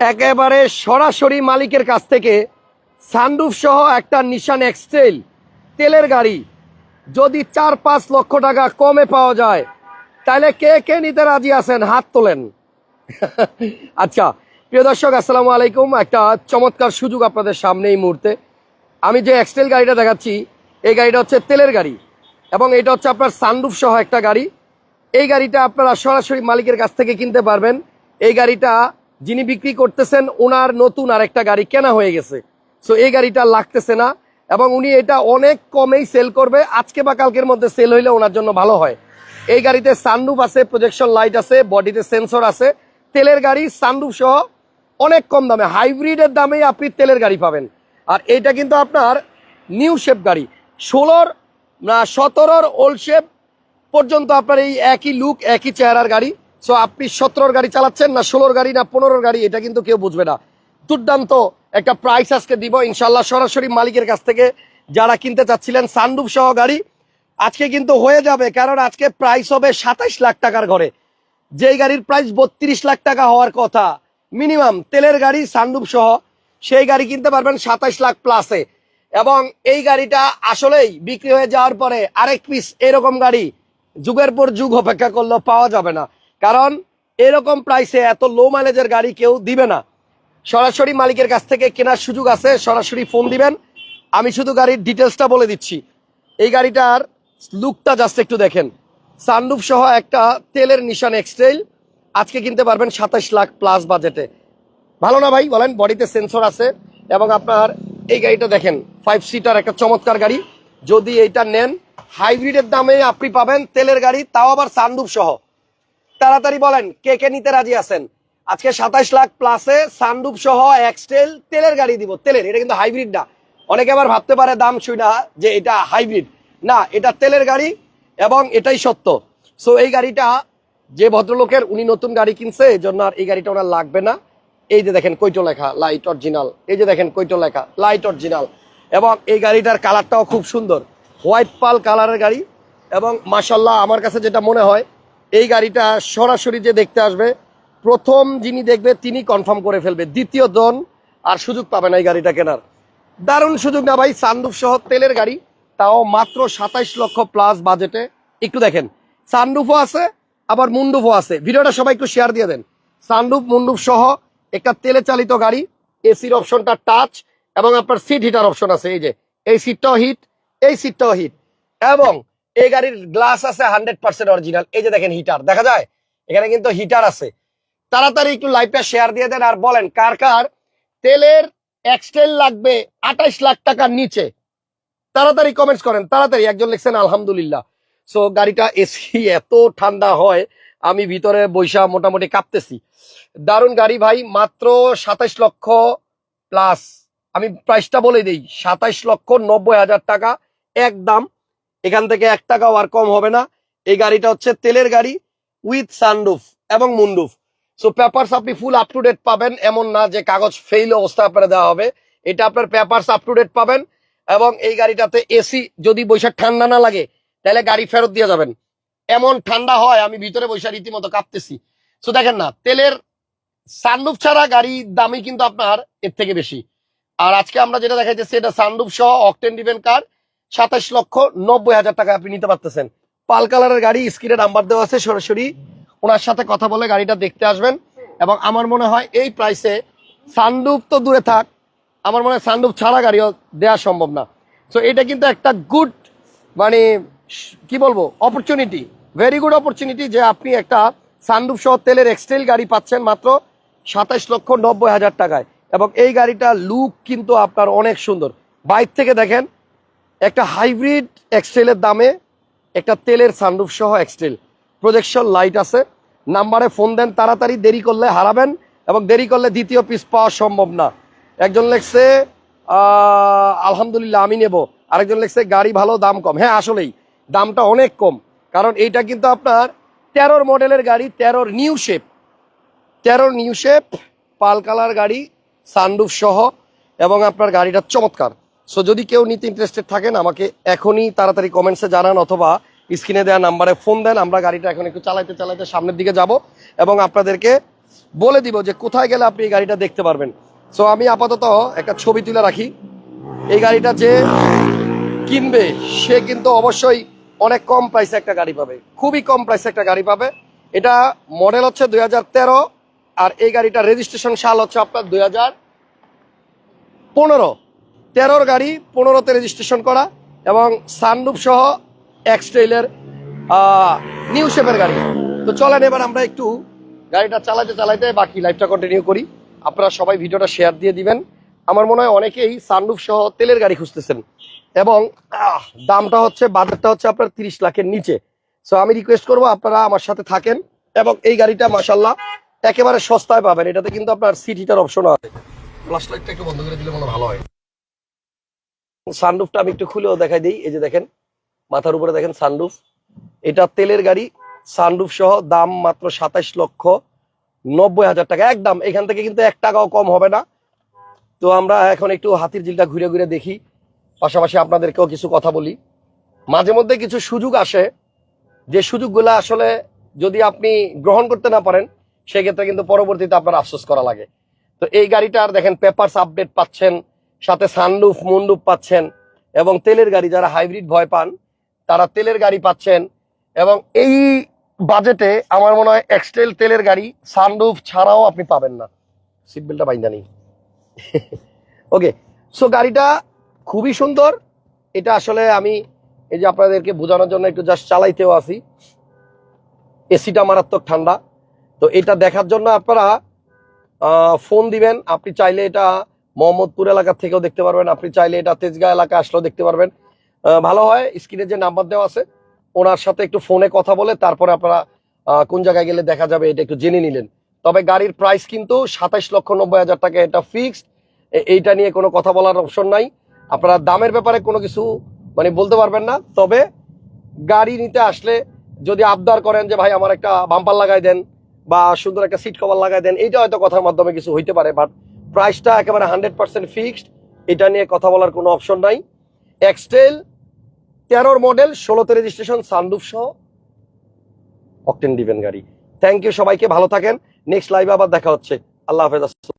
একেবারে সরাসরি মালিকের কাছ থেকে সানরুফ সহ একটা নিশান এক্সটেল তেলের গাড়ি। যদি চার পাঁচ লক্ষ টাকা কমে পাওয়া যায়, তাহলে কে কে নিতে রাজি আছেন? হাত তোলেন। আচ্ছা প্রিয় দর্শক, আসসালামু আলাইকুম। একটা চমৎকার সুযোগ আপনাদের সামনে এই মুহূর্তে। আমি যে এক্সটেল গাড়িটা দেখাচ্ছি, এই গাড়িটা হচ্ছে তেলের গাড়ি এবং এটা হচ্ছে আপনার সানরুফ সহ একটা গাড়ি। এই গাড়িটা আপনারা সরাসরি মালিকের কাছ থেকে কিনতে পারবেন। এই গাড়িটা যিনি বিক্রি করতেছেন ওনার নতুন আর একটা গাড়ি কেনা হয়ে গেছে। সো এই গাড়িটা লাগতেছে না এবং উনি এটা অনেক কমেই সেল করবে। আজকে বা কালকের মধ্যে সেল হইলে ওনার জন্য ভালো হয়। এই গাড়িতে সানরুফ আছে প্রজেকশন লাইট আছে বডিতে সেন্সর আছে। তেলের গাড়ি সানরুফ সহ অনেক কম দামে হাইব্রিডের দামেই আপনি তেলের গাড়ি পাবেন। আর এইটা কিন্তু আপনার নিউ শেপ গাড়ি। ষোলোর না, সতেরোর ওল্ড শেপ পর্যন্ত আপনার এই একই লুক একই চেহারার গাড়ি। সো আপনি সতেরোর গাড়ি চালাচ্ছেন না ষোলোর গাড়ি না পনেরোর গাড়ি, এটা কিন্তু কেউ বুঝবে না। দুর্দান্ত একটা প্রাইস আজকে দিব ইনশাল্লাহ সরাসরি মালিকের কাছ থেকে যারা কিনতে চাচ্ছিলেন সানরুফ সহ গাড়ি। আজকে কিন্তু হয়ে যাবে কারণ আজকে প্রাইস হবে সাতাইশ লাখ টাকার ঘরে। যেই গাড়ির প্রাইস বত্রিশ লাখ টাকা হওয়ার কথা মিনিমাম তেলের গাড়ি সানরুফ সহ, সেই গাড়ি কিনতে পারবেন সাতাইশ লাখ প্লাসে এবং এই গাড়িটা আসলেই বিক্রি হয়ে যাওয়ার পরে আরেক পিস এরকম গাড়ি, যুগের পর যুগ অপেক্ষা করলেও পাওয়া যাবে না। কারণ এরকম প্রাইসে এত লো মাইলেজের গাড়ি কেউ দিবে না। সরাসরি মালিকের কাছ থেকে কেনার সুযোগ আছে, সরাসরি ফোন দিবেন। আমি শুধু গাড়ির ডিটেলসটা বলে দিচ্ছি। এই গাড়িটার লুকটা জাস্ট একটু দেখেন। সানরুফ সহ একটা তেলের নিশান এক্সটেল আজকে কিনতে পারবেন সাতাশ লাখ প্লাস বাজেটে ভালো না ভাই? বলেন, বডিতে সেন্সর আছে এবং আপনার এই গাড়িটা দেখেন ফাইভ সিটার একটা চমৎকার গাড়ি। যদি এইটা নেন হাইব্রিডের দামে আপনি পাবেন তেলের গাড়ি, তাও আবার সানরুফ সহ। তাড়াতাড়ি বলেন, কে কে নিতে রাজি আছেন? আজকে সাতাইশ লাখ প্লাসে সানরুফ সহ এক্সটেল তেলের গাড়ি দিব, তেলের, এটা কিন্তু হাইব্রিড না। অনেকে আবার ভাবতে পারে দাম শুই না যে এটা হাইব্রিড না, এটা তেলের গাড়ি এবং এটাই সত্য। সো এই গাড়িটা যে ভদ্রলোকের উনি নতুন গাড়ি কিনছে এই জন্য আর এই গাড়িটা ওনার লাগবে না। এই যে দেখেন কৈটো লেখা লাইট অরিজিনাল এই যে দেখেন কৈটো লেখা লাইট অরিজিনাল এবং এই গাড়িটার কালারটাও খুব সুন্দর। হোয়াইট পাল কালারের গাড়ি এবং মাসাল্লাহ আমার কাছে যেটা মনে হয় এই গাড়িটা সরাসরি যে দেখতে আসবে, প্রথম যিনি দেখবে তিনি কনফার্ম করে ফেলবে, দ্বিতীয় জন আর সুযোগ পাবে না এই গাড়িটা কেনার। দারুণ সুযোগ না ভাই, সানরুফ সহ তেলের গাড়ি, তাও মাত্র সাতাইশ লক্ষ প্লাস বাজেটে একটু দেখেন, সানরুফও আছে, আবার মুন্ডুফও আছে। ভিডিওটা সবাই একটু শেয়ার দিয়ে দেন। সানরুফ, মুন্ডুফ সহ একটা তেলে চালিত গাড়ি এসির অপশনটা টাচ এবং আপনার সিট হিটার অপশন আছে, এই যে। এই সিটটাও হিট এই সিটটাও হিট এবং এই গাড়ির গ্লাস আছে হান্ড্রেড পার্সেন্ট অরিজিনাল এই যে দেখেন হিটার দেখা যায়? এখানে কিন্তু হিটার আছে। তাড়াতাড়ি একটু লাইভটা শেয়ার দিয়ে দেন আর বলেন, কার কার তেলের এক্সটেল লাগবে আঠাইশ লাখ টাকার নিচে? তাড়াতাড়ি কমেন্টস করেন, তাড়াতাড়ি। একজন লিখছেন, আলহামদুলিল্লাহ। সো গাড়িটা এসি, এত ঠান্ডা হয়, আমি ভিতরে বৈশা মোটামুটি কাঁপতেছি। দারুণ গাড়ি ভাই, মাত্র সাতাইশ লক্ষ প্লাস আমি প্রাইসটা বলে দিই, সাতাইশ লক্ষ নব্বই হাজার টাকা, একদম এখান থেকে এক টাকাও আর কম হবে না। এই গাড়িটা হচ্ছে তেলের গাড়ি উইথ সানরুফ এবং মুন্ডুফ সো পেপারস আপনি ফুল আপ টু ডেট পাবেন, এমন না যে কাগজ ফেইল অবস্থা আপনার দেওয়া হবে। এটা আপনার পেপারস আপ টু ডেট পাবেন এবং এই গাড়িটাতে এসি যদি বৈশাখ ঠান্ডা না লাগে, তাহলে গাড়ি ফেরত দিয়ে যাবেন। এমন ঠান্ডা হয়, আমি ভিতরে বৈশাখ রীতিমতো কাঁপতেছি। সো দেখেন না, তেলের সানরুফ ছাড়া গাড়ির দামই কিন্তু আপনার এর থেকে বেশি। আর আজকে আমরা যেটা দেখাইতেছি এটা সানরুফ সহ অকটেন ডিভেন কার সাতাশ লক্ষ নব্বই হাজার টাকা আপনি নিতে পারতেছেন। পাল কালারের গাড়ি, স্ক্রিনে নাম্বার দেওয়া আছে সরাসরি। ওনার সাথে কথা বলে গাড়িটা দেখতে আসবেন। এবং আমার মনে হয় এই প্রাইসে সানরুফ তো দূরে থাক, আমার মনে হয় সানরুফ ছাড়া গাড়িও দেওয়া সম্ভব না। সো এটা কিন্তু একটা গুড মানে কি বলব অপরচুনিটি ভেরি গুড অপরচুনিটি যে আপনি একটা সানরুফ সহ তেলের এক্সটেল গাড়ি পাচ্ছেন মাত্র সাতাশ লক্ষ নব্বই হাজার টাকায়। এবং এই গাড়িটা লুক কিন্তু আপনার অনেক সুন্দর। বাইক থেকে দেখেন একটা হাইব্রিড এক্সটেলের দামে একটা তেলের সানরুফ সহ এক্সটেল প্রজেকশন লাইট আছে। নাম্বারে ফোন দেন, তাড়াতাড়ি দেরি করলে হারাবেন এবং দেরি করলে দ্বিতীয় পিস পাওয়া সম্ভব না। একজন লেখছে আলহামদুলিল্লাহ আমি নেব। আরেকজন লেখছে, গাড়ি ভালো, দাম কম। হ্যাঁ আসলেই। দামটা অনেক কম। কারণ এইটা কিন্তু আপনার তেরোর মডেলের গাড়ি, তেরোর নিউ শেপ তেরোর নিউ শেপ পাল কালার গাড়ি সানরুফ সহ এবং আপনার গাড়িটা চমৎকার। সো যদি কেউ নিতে ইন্টারেস্টেড থাকেন, আমাকে এখনই তাড়াতাড়ি কমেন্টসে জানান অথবা স্ক্রিনে দেওয়া নাম্বারে ফোন দেন, আমরা গাড়িটা এখন একটু চালাইতে চালাইতে সামনের দিকে যাব এবং আপনাদেরকে বলে দিব যে কোথায় গেলে আপনি এই গাড়িটা দেখতে পারবেন। সো আমি আপাতত একটা ছবি তুলে রাখি। এই গাড়িটা যে কিনবে, সে কিন্তু অবশ্যই অনেক কম প্রাইসে একটা গাড়ি পাবে। খুবই কম প্রাইসে একটা গাড়ি পাবে। এটা মডেল হচ্ছে দুই হাজার তেরো আর এই গাড়িটা রেজিস্ট্রেশন সাল হচ্ছে আপনার দুই হাজার পনেরো। তেরোর গাড়ি, পনেরোতে রেজিস্ট্রেশন করা এবং সানরুপ সহ এক্সটেইলের নিউ শেপের গাড়ি। তো চলেন এবার আমরা একটু গাড়িটা চালাতে চালাতে বাকি লাইফটা কন্টিনিউ করি। আপনারা সবাই ভিডিওটা শেয়ার দিয়ে দিবেন। আমার মনে হয় অনেকেই সানরুফ সহ তেলের গাড়ি খুঁজতেছেন এবং দামটা হচ্ছে বাজারটা হচ্ছে আপনার তিরিশ লাখের নিচে। সো আমি রিকোয়েস্ট করব আপনারা আমার সাথে থাকেন এবং এই গাড়িটা মাসাল্লাহ একেবারে সস্তায় পাবেন। এটাতে কিন্তু আপনার সিট হিটার অপশন আছে। ফ্লাশ লাইটটা একটু বন্ধ করে দিলে মনে ভালো হয়। সানরুফটা আমি একটু খুলেও দেখাই দিই। এই যে দেখেন, মাথার উপরে দেখেন সানরুফ এটা তেলের গাড়ি সানরুফ সহ দাম মাত্র সাতাইশ লক্ষ নব্বই হাজার টাকা। একদম, এখান থেকে কিন্তু এক টাকাও কম হবে না। তো আমরা এখন একটু হাতির ঝিলটা ঘুরে ঘুরে দেখি। পাশাপাশি আপনাদেরকেও কিছু কথা বলি। মাঝে মধ্যে কিছু সুযোগ আসে। যে সুযোগগুলো আসলে যদি আপনি গ্রহণ করতে না পারেন, সেক্ষেত্রে কিন্তু পরবর্তীতে আপনার আফসোস করা লাগে। তো এই গাড়িটার দেখেন পেপারস আপডেট পাচ্ছেন। সাথে সানলুফ মুন্ডুপ পাচ্ছেন এবং তেলের গাড়ি যারা হাইব্রিড ভয় পান, তারা তেলের গাড়ি পাচ্ছেন এবং এই বাজেটে আমার মনে হয় এক্সটেল তেলের গাড়ি সানরুফ ছাড়াও আপনি পাবেন না। সিট বেল্টটা বাইন্দা নেই। ওকে সো গাড়িটা খুবই সুন্দর। এটা আসলে আমি এই যে আপনাদেরকে বোঝানোর জন্য একটু জাস্ট চালাইতেও আসি। এসিটা মারাত্মক ঠান্ডা। তো এটা দেখার জন্য আপনারা ফোন দিবেন। আপনি চাইলে এটা মোহাম্মদপুর এলাকা থেকেও দেখতে পারবেন। আপনি চাইলে এটা তেজগাঁ এলাকা আসলেও দেখতে পারবেন। ভালো হয়, স্ক্রিনে যে নাম্বার দেওয়া আছে, ওনার সাথে একটু ফোনে কথা বলে তারপরে আপনারা কোন জায়গায় গেলে দেখা যাবে এটা একটু জেনে নিলেন। তবে গাড়ির প্রাইস কিন্তু সাতাইশ লক্ষ নব্বই হাজার টাকা এটা ফিক্সড এইটা নিয়ে কোনো কথা বলার অপশন নাই। আপনারা দামের ব্যাপারে কোনো কিছু মানে বলতে পারবেন না। তবে গাড়ি নিতে আসলে যদি আবদার করেন যে, ভাই, আমার একটা বাম্পার লাগাই দেন বা সুন্দর একটা সিট কভার লাগাই দেন, এইটা হয়তো কথার মাধ্যমে কিছু হইতে পারে বাট প্রাইসটা একেবারে হান্ড্রেড পার্সেন্ট ফিক্সড। এটা নিয়ে কথা বলার কোনো অপশন নাই। এক্সটেল, তেরোর মডেল, ষোলোতে রেজিস্ট্রেশন, সানরুফ সহ। অকটেন ডিভেন গাড়ি। থ্যাংক ইউ সবাইকে, ভালো থাকেন। নেক্সট লাইভে আবার দেখা হচ্ছে। আল্লাহ হাফেজ